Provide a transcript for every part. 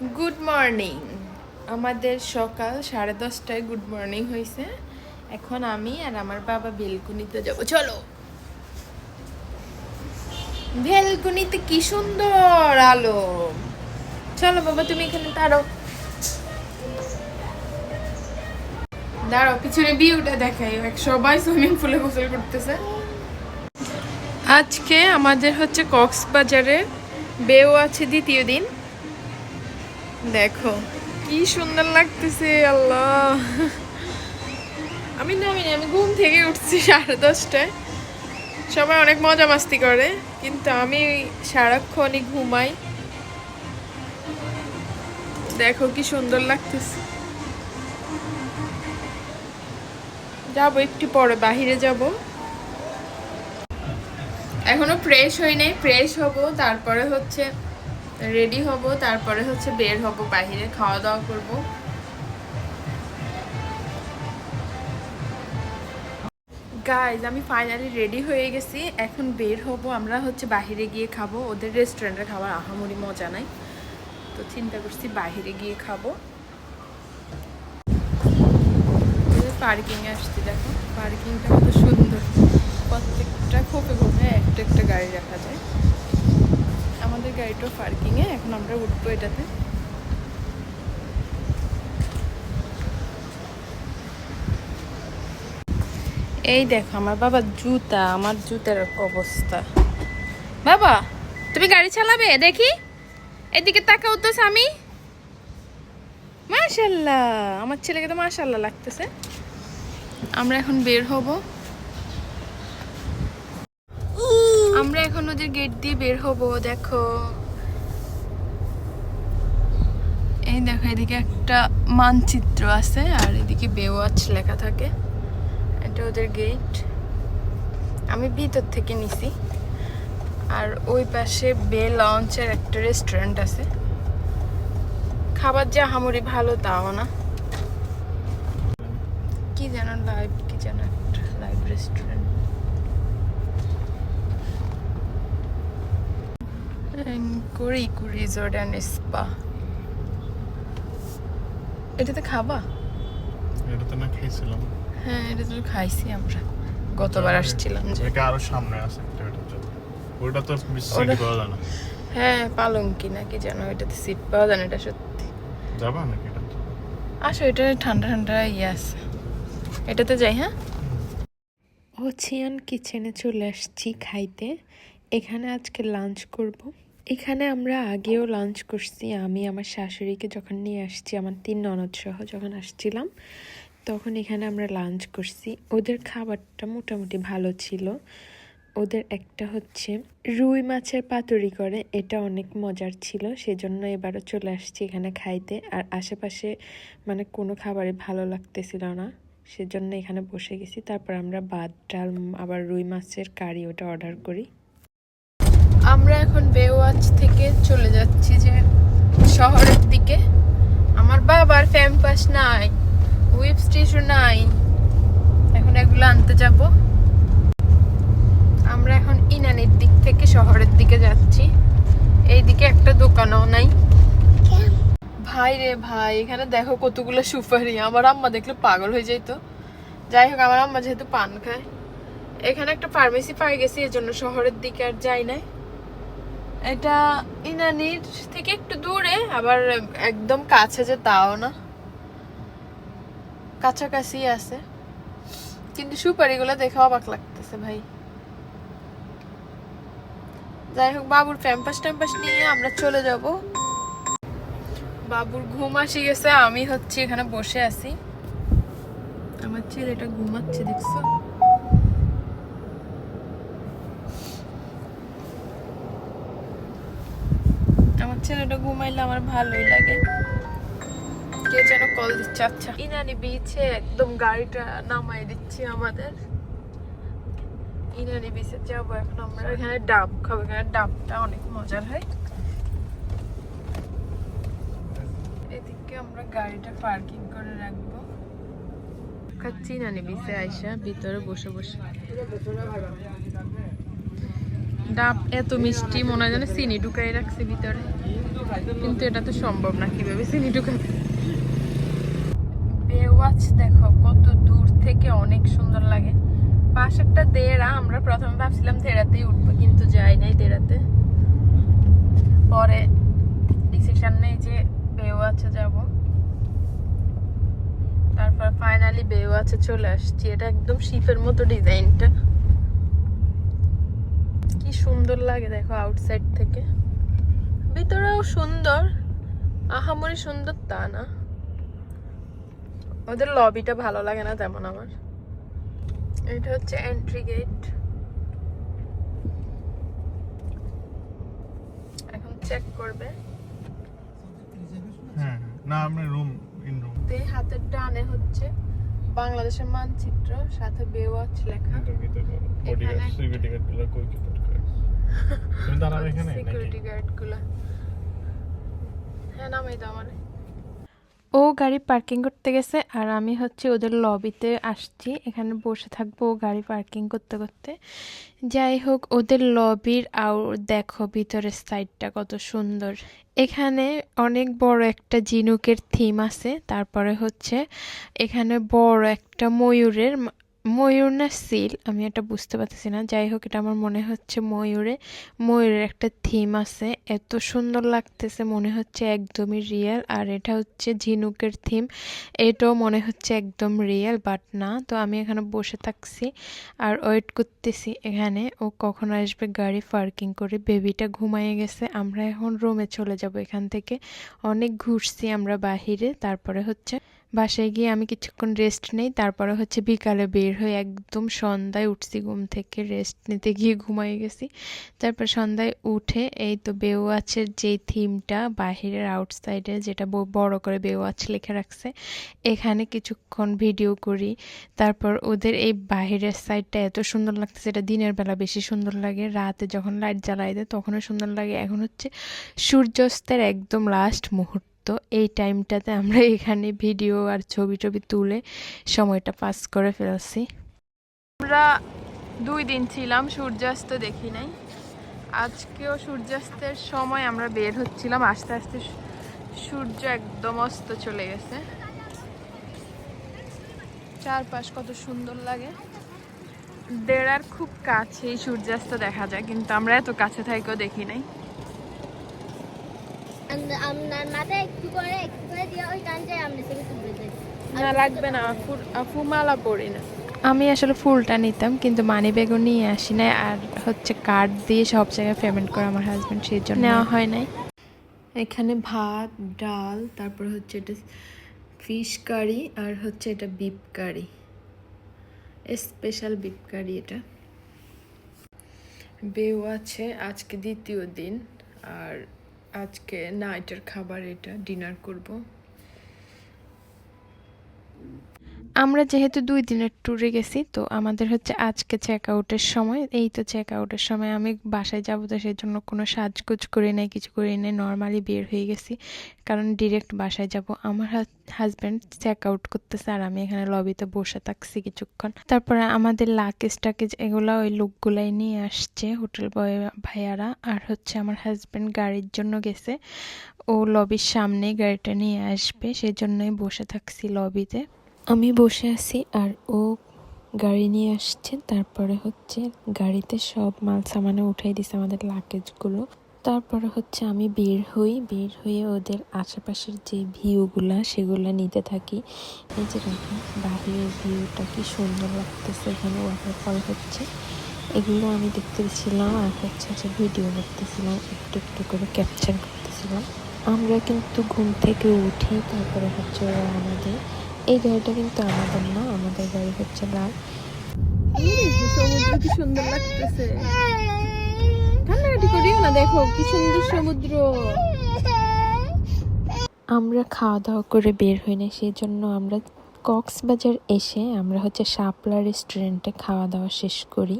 Good morning আমাদের সকাল সাড়ে দশটায় গুড মর্নিং হয়েছে। এখন আমি আর আমার বাবা বেলকুনিতে যাব। চলো। বেলকুনিতে কি সুন্দর আলো। চলো বাবা, তুমি এখানে দাঁড়াও। দাঁড়াও, পিছনে ভিউটা দেখাই। সবাই সুইমিং পুলে গোসল করতেছে। আজকে আমাদের হচ্ছে কক্সবাজারে বেও আছে দ্বিতীয় দিন। দেখো, কি সুন্দর লাগতেছে, আল্লাহ। আমি নামিনি আমি ঘুম থেকে উঠছি সাড়ে দশটায়। সবাই অনেক মজা মাস্তি করে, কিন্তু আমি সারাক্ষণই ঘুমাই। দেখো, কি সুন্দর লাগতেছে। যাব, একটু পরে বাহিরে যাব। এখনও ফ্রেশ হই নাই ফ্রেশ হব, তারপরে হচ্ছে রেডি হব, তারপরে হচ্ছে বের হব বাহিরে খাওয়া দাওয়া করব। গাইজ আমি ফাইনালি রেডি হয়ে গেছি। এখন বের হব, আমরা হচ্ছে বাহিরে গিয়ে খাব। ওদের রেস্টুরেন্টে খাবার আহামরি মজা নাই। তো চিন্তা করছি বাহিরে গিয়ে খাব। পার্কিংয়ে আসছি, দেখো। পার্কিংটা কত সুন্দর। প্রত্যেকটা খোপে খোপে একটা একটা গাড়ি রাখা যায়। আমাদের গাড়িটাও পার্কিংয়ে এখন আমরা উঠবো এটাতে। এই দেখো, আমার বাবার জুতা, আমার জুতার অবস্থা। বাবা, তুমি গাড়ি চালাবে? দেখি। এদিকে তাকাও তো, স্বামী। মাশাল্লাহ, আমার ছেলেকে তো মাশাল্লাহ লাগতেছে। আমরা এখন বের হব আমরা এখন ওদের গেট দিয়ে বের হব, দেখো। এই দেখো, এদিকে একটা মানচিত্র আছে, আর এদিকে বেওয়াচ লেখা থাকে। এটা ওদের গেট আমি ভিতর থেকে নিছি। আর ওই পাশে বে লঞ্চের একটা রেস্টুরেন্ট আছে। খাবার যে আহামরি ভালো তাও না। কি যেন লাইভ কি যেন একটা লাইভ রেস্টুরেন্ট কুড়ি রিসোর্ট অ্যান্ড স্পা এটাতে খাবা? এটাতে না খেয়েছিলাম। হ্যাঁ এটা তো খাইছি আমরা। গতবার আসছিলাম যে। এটা আরও সামনে আছে ওটা তো সিটি পাওয়া যায় না। হ্যাঁ পালঙ্কি নাকি জানো এটাতে সিট পাওয়া যায় না এটা সত্যি। যাবা নাকি এটা? আসো এটা ঠান্ডা ঠান্ডা ইয়ে আছে। এটাতে যাই হ্যাঁ? ওছিয়ান কিচেনে চলে আসছি খাইতে। এখানে আজকে লাঞ্চ করব। এখানে আমরা আগেও লাঞ্চ করছি। আমি, আমার শাশুড়িকে যখন নিয়ে আসছি, আমার তিন ননদ সহ যখন আসছিলাম, তখন এখানে আমরা লাঞ্চ করছি। ওদের খাবারটা মোটামুটি ভালো ছিল। ওদের একটা হচ্ছে রুই মাছের পাতুরি করে, এটা অনেক মজার ছিল। সেজন্য এবারও চলে আসছি এখানে খাইতে। আর আশেপাশে মানে কোনো খাবারই ভালো লাগতেছিল না। সেজন্য এখানে বসে গেছি। তারপর আমরা ভাত, ডাল, আবার রুই মাছের কারি ওটা অর্ডার করি। আমরা এখন বেওয়াচ থেকে চলে যাচ্ছি যে শহরের দিকে। আমার বাবার ফ্যাম্পাস নাই হুইপ স্টেশন নাই। এখন এগুলো আনতে যাব। আমরা এখন ইনানির দিক থেকে শহরের দিকে যাচ্ছি। এইদিকে একটা দোকানও নাই। ভাই রে ভাই, এখানে দেখো কতগুলো সুপারি। আমার আম্মা দেখলে পাগল হয়ে যেত যাই হোক, আমার আম্মা যেহেতু পান খায়। এখানে একটা ফার্মেসি পাই গেছি, এজন্য শহরের দিকে আর যাই নাই। এটা ইনানির থেকে একটু দূরে, আবার একদম কাছে যে তাও না। কাছাকাছি আছে। কিন্তু সুপারিগুলো দেখে অবাক লাগতেছে ভাই। যাই হোক, বাবুর প্যাম্পাস ট্যাম্পাস নিয়ে আমরা চলে যাব। বাবুর ঘুম আসি গেছে, আমি হচ্ছে এখানে বসে আছি। আমার ছেলেটা ঘুমাচ্ছে, দেখছ? আমার ছেলেটা ঘুমাইলে আমার ভালোই লাগে। কে যেন কল দিচ্ছে আচ্ছা। ইনানি বিছে একদম গাড়িটা নামাই দিচ্ছি আমাদের। ইনানি বিচে যাব এখন আমরা। এখানে ডাব খাব এখানে ডাবটা অনেক মজার হয়। এদিকে আমরা গাড়িটা পার্কিং করে রাখব। খাচ্ছি ইনানি বিচে আইসা ভিতরে বসে বসে। ডাব এত মিষ্টি, মনে হয় যেন চিনি ঢুকাই রাখছে ভিতরে। কিন্তু এটা তো সম্ভব না, কীভাবে চিনি ঢুকাবে? বেওয়াচ দেখো, কত দূর থেকে অনেক সুন্দর লাগে। পাশেরটা দেড়া আমরা প্রথমে ভাবছিলাম দেড়াতেই উঠবো, কিন্তু যাই নাই দেড়াতে পরে ডিসিশন নেই যে বেওয়াচে যাব। তারপর ফাইনালি বেওয়াচে চলে আসছি। এটা একদম শিপের মতো ডিজাইনটা সুন্দর লাগে দেখো আউটসাইড থেকে। ভিতরেও সুন্দর আহামরি সুন্দর তা না। ওদের লবিটা ভালো লাগে না তেমন আমার। এটা হচ্ছে এন্ট্রি গেট এখন চেক করবে। হ্যাঁ না আমরা রুম ইন রুম তে হাতের ডানে হচ্ছে বাংলাদেশের মানচিত্র সাথে বেওয়াচ লেখা। এখানে- তুমি দাঁড়াবে এখানে সিকিউরিটি গার্ডগুলা হ্যাঁ নামাই দাও আমারে। ও গাড়ি পার্কিং করতে গেছে আর আমি হচ্ছে ওদের লবিতে আসছি। এখানে বসে থাকব ও গাড়ি পার্কিং করতে করতে। যাই হোক ওদের লবির আর দেখো ভিতরের সাইডটা কত সুন্দর। এখানে অনেক বড় একটা জিনুকের থিম আছে তারপরে হচ্ছে এখানে বড় একটা ময়ূরের ময়ূর না সিল, আমি এটা বুঝতে পারতেছি না। যাই হোক, এটা আমার মনে হচ্ছে ময়ূরে। ময়ূরের একটা থিম আছে। এত সুন্দর লাগতেছে, মনে হচ্ছে একদমই রিয়েল আর এটা হচ্ছে ঝিনুকের থিম এটাও মনে হচ্ছে একদম রিয়েল বাট না। তো আমি এখানে বসে থাকছি আর ওয়েট করতেছি এখানে। ও কখন আসবে গাড়ি পার্কিং করে। বেবিটা ঘুমাইয়ে গেছে। আমরা এখন রুমে চলে যাব এখান থেকে। অনেক ঘুরছি আমরা বাহিরে। তারপরে হচ্ছে বাসায় গিয়ে আমি কিছুক্ষণ রেস্ট নেই, তারপরে হচ্ছে বিকালে বের হয়ে একদম সন্ধ্যায় উঠছি ঘুম থেকে রেস্ট নিতে গিয়ে ঘুমাই গেছি। তারপর সন্ধ্যায় উঠে এই তো বেওয়াচের যেই থিমটা বাহিরের আউটসাইডে যেটা বড় করে বেওয়াচ লিখে রাখছে, এখানে কিছুক্ষণ ভিডিও করি। তারপর ওদের এই বাহিরের সাইডটা এত সুন্দর লাগতেছে, এটা দিনের বেলা বেশি সুন্দর লাগে। রাতে যখন লাইট জ্বালাই দেয় তখনও সুন্দর লাগে। এখন হচ্ছে সূর্যাস্তের একদম লাস্ট মুহূর্ত। এই টাইমটাতে আমরা এখানে ভিডিও আর ছবি টবি তুলে সময়টা পাস করে ফেলছি। আমরা দুই দিন ছিলাম, সূর্যাস্ত দেখি নাই। আজকেও সূর্যাস্তের সময় আমরা বের হচ্ছিলাম, আস্তে আস্তে সূর্য একদম অস্ত চলে গেছে। চারপাশ কত সুন্দর লাগে। দেড়ার খুব কাছেই সূর্যাস্ত দেখা যায়, কিন্তু আমরা এত কাছে থাকেও দেখি নাই। আপনার মাথায় একটু করে একটু করে দিয়ে ওই কানটায় আপনি থেকে তুলে দেন না লাগবে আমি আসলে ফুলটা নিতাম কিন্তু মানি ব্যাগও নিয়ে আসি না আর হচ্ছে কার্ড দিয়ে সব জায়গায় পেমেন্ট করে আমার হাজব্যান্ড সেই জন্য। নেওয়া হয় নাই। এখানে ভাত ডাল তারপর হচ্ছে এটা ফিশ কারি আর হচ্ছে এটা beef curry special beef curry এটা। বেউ আছে আজকে দ্বিতীয় দিন আর আজকে নাইটের খাবার এটা ডিনার করব। আমরা যেহেতু দুই দিনের ট্যুরে গেছি, তো আমাদের হচ্ছে আজকে চেক আউটের সময়। এই তো চেক আউটের সময় আমি বাসায় যাব, তো সেই জন্য কোনো সাজগুজ করি নাই, কিছু করি নাই নর্মালি বের হয়ে গেছি। কারণ ডিরেক্ট বাসায় যাব। আমার হাজব্যান্ড চেক আউট করতেছে আর আমি এখানে লবিতে বসে থাকছি কিছুক্ষণ। তারপরে আমাদের লাকেজ টাকেজ এগুলো ওই লোকগুলাই নিয়ে আসছে হোটেল বয় ভাইয়ারা। আর হচ্ছে আমার হাজব্যান্ড গাড়ির জন্য গেছে। ও লবির সামনে গাড়িটা নিয়ে আসবে সেই জন্যই বসে থাকছি লবিতে আমি বসে আছি আর ও গাড়ি নিয়ে আসছে। তারপরে হচ্ছে গাড়িতে সব মাল সামানে উঠাই দিছে আমাদের লাগেজগুলো তারপরে হচ্ছে আমি বের হই। বের হয়ে ওদের আশেপাশের যে ভিউগুলা, সেগুলো নিতে থাকি। এই যে দেখেন, বাহিরের ভিউটা কি সুন্দর লাগতেছে এখানে ওয়াটারফল হচ্ছে। এগুলো আমি দেখতেছিলাম আর হচ্ছে যে ভিডিও করতেছিলাম একটু একটু করে ক্যাপচার করতেছিলাম। আমরা কিন্তু ঘুম থেকে উঠি, তারপরে হচ্ছে ওরা আমাদের এই গাড়িটা কিন্তু আমাদের না আমাদের গাড়ি হচ্ছে লাল। সমুদ্র কি সুন্দর লাগতেছে। কান্নাকাটি করিও না দেখো কি সুন্দর সমুদ্র। আমরা খাওয়া দাওয়া করে বের হই না সেই জন্য আমরা কক্সবাজার এসে আমরা হচ্ছে শাপলা রেস্টুরেন্টে খাওয়া দাওয়া শেষ করি।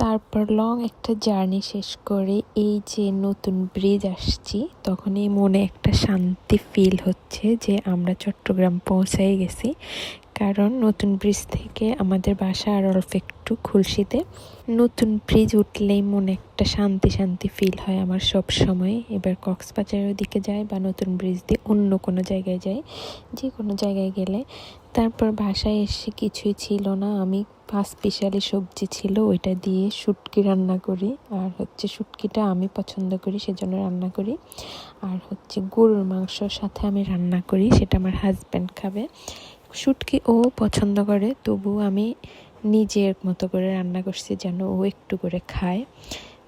তারপর লং একটা জার্নি শেষ করে এই যে নতুন ব্রিজ আসছি তখনই মনে একটা শান্তি ফিল হচ্ছে যে আমরা চট্টগ্রাম পৌঁছাই গেছি। কারণ নতুন ব্রিজ থেকে আমাদের বাসা আর অল্প একটু খুলশিতে। নতুন ব্রিজ উঠলেই মনে একটা শান্তি শান্তি ফিল হয় আমার সব সময়। এবার কক্সবাজারের দিকে যাই বা নতুন ব্রিজ দিয়ে অন্য কোনো জায়গায় যাই, যে কোনো জায়গায় গেলে। তারপর বাসায় এসে কিছুই ছিল না। আমি পাঁচ স্পেশালি সবজি ছিল, ওইটা দিয়ে শুটকি রান্না করি। আর হচ্ছে শুটকিটা আমি পছন্দ করি, সেজন্য রান্না করি। আর হচ্ছে গরুর মাংসর সাথে আমি রান্না করি, সেটা আমার হাজব্যান্ড খাবে। শুটকি ও পছন্দ করে তবু আমি নিজের মতো করে রান্না করছি যেন ও একটু করে খায়।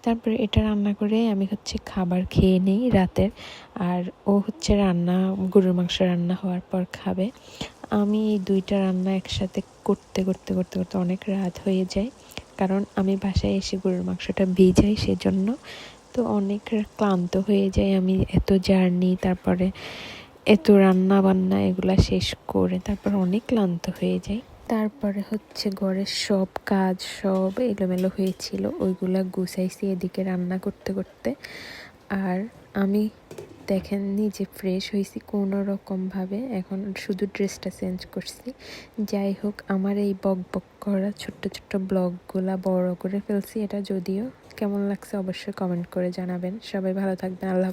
তারপরে এটা রান্না করে আমি হচ্ছে খাবার খেয়ে নিই রাতের আর ও হচ্ছে রান্না, গরুর মাংস রান্না হওয়ার পর খাবে। আমি এই দুইটা রান্না একসাথে করতে করতে করতে করতে অনেক রাত হয়ে যায়, কারণ আমি বাসায় এসে গরুর মাংসটা ভিজাই সেজন্য। তো অনেক ক্লান্ত হয়ে যায় আমি এত জার্নি, তারপরে এত রান্না বান্না এগুলা শেষ করে তারপর অনেক ক্লান্ত হয়ে যাই। তারপরে হচ্ছে ঘরের সব কাজ সব এলোমেলো হয়েছিল, ওইগুলা গুছাইছি এদিকে রান্না করতে করতে। আর আমি দেখেন নিজে ফ্রেশ হয়েছি কোনো রকমভাবে এখন শুধু ড্রেসটা চেঞ্জ করছি। যাই হোক, আমার এই বক বক করা ছোট্ট ছোট্ট ব্লগগুলা বড় করে ফেলছি, এটা যদিও কেমন লাগছে অবশ্যই কমেন্ট করে জানাবেন। সবাই ভালো থাকবেন, আল্লাহ